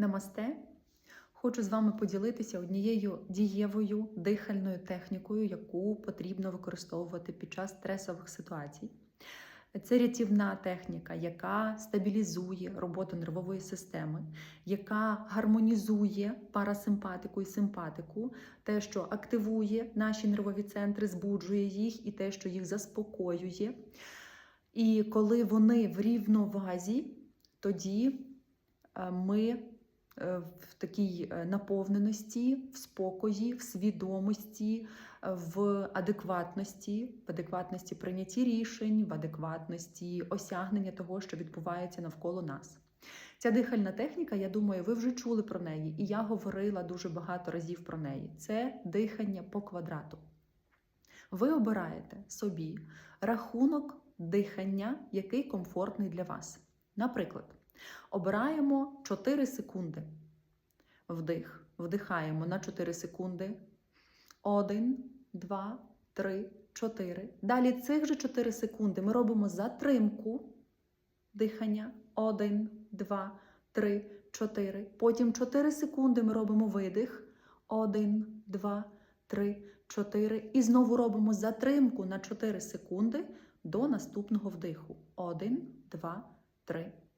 Намасте. Хочу з вами поділитися однією дієвою дихальною технікою, яку потрібно використовувати під час стресових ситуацій. Це рятівна техніка, яка стабілізує роботу нервової системи, яка гармонізує парасимпатику і симпатику, те, що активує наші нервові центри, збуджує їх, і те, що їх заспокоює. І коли вони в рівновазі, тоді е, ми в такій е, наповненості, в спокої, в свідомості, е, в адекватності, в адекватності прийнятті рішень, в адекватності осягнення того, що відбувається навколо нас. Ця дихальна техніка, я думаю, ви вже чули про неї, і я говорила дуже багато разів про неї. Це дихання по квадрату. Ви обираєте собі рахунок дихання, який комфортний для вас. Наприклад, обираємо 4 секунди. Вдих. Вдихаємо на 4 секунди. 1, 2, 3, 4. Далі цих же 4 секунди ми робимо затримку дихання. 1, 2, 3, 4. Потім 4 секунди ми робимо видих. 1, 2, 3, 4. І знову робимо затримку на 4 секунди до наступного вдиху. 1, 2, 3, 4.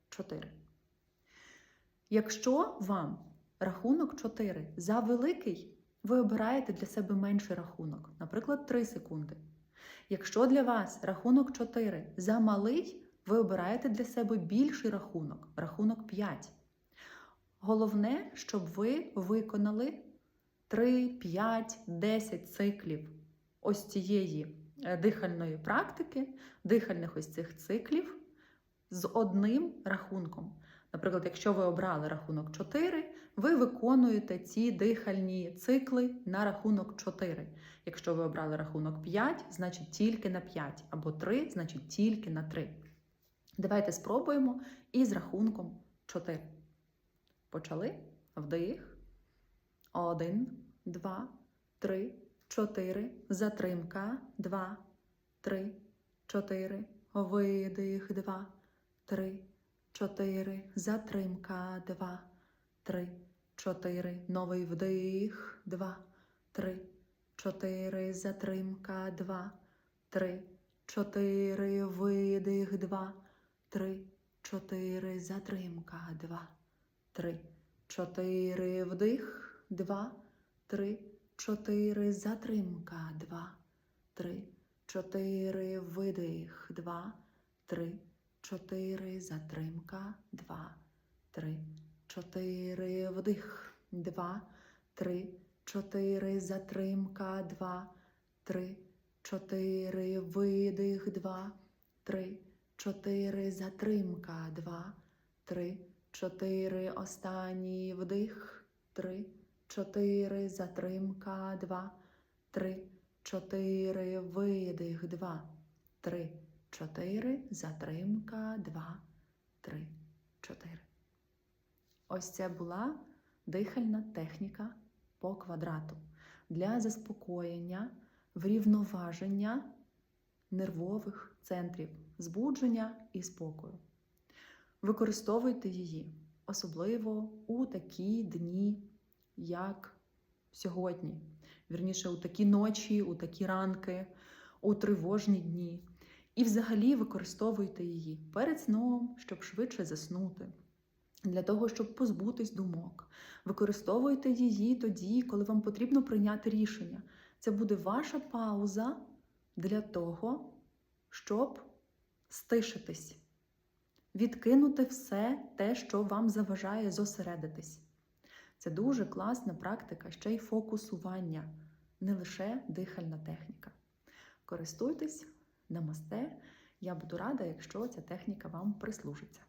Якщо вам рахунок 4 за великий, ви обираєте для себе менший рахунок, наприклад, 3 секунди. Якщо для вас рахунок 4 за малий, ви обираєте для себе більший рахунок, рахунок 5. Головне, щоб ви виконали 3, 5, 10 циклів ось цієї е, дихальної практики, дихальних ось цих циклів з одним рахунком. Наприклад, якщо ви обрали рахунок 4, ви виконуєте ці дихальні цикли на рахунок 4. Якщо ви обрали рахунок 5, значить тільки на 5, або 3, значить тільки на 3. Давайте спробуємо із рахунком 4. Почали? Вдих. 1, 2, 3, 4. Затримка. 2, 3, 4. Видих. 2, 3, 4. Затримка. 2, 3, 4. Новий вдих. 2, 3, 4. Затримка. 2, 3, 4. Видих. 2, 3, 4. Затримка. 2, 3, 4. Вдих. 2, 3, 4. Затримка. 2, 3, 4. Видих. 2, 3, 4. Затримка. 2, 3, 4. Вдих. 2, 3, 4. Затримка. 2, 3, 4. Видих. 2, 3, 4. Затримка. 2, 3, 4. Останній вдих. 3, 4. Затримка. 2, 3, 4. Видих. 2, 3, 4. Затримка. 2, 3, 4. Ось це була дихальна техніка по квадрату для заспокоєння, врівноваження нервових центрів, збудження і спокою. Використовуйте її, особливо у такі дні, як сьогодні. Вірніше, у такі ночі, у такі ранки, у тривожні дні. І взагалі використовуйте її перед сном, щоб швидше заснути. Для того, щоб позбутись думок. Використовуйте її тоді, коли вам потрібно прийняти рішення. Це буде ваша пауза для того, щоб стишитись, відкинути все те, що вам заважає зосередитись. Це дуже класна практика, ще й фокусування, не лише дихальна техніка. Користуйтесь, намасте. Я буду рада, якщо ця техніка вам прислужиться.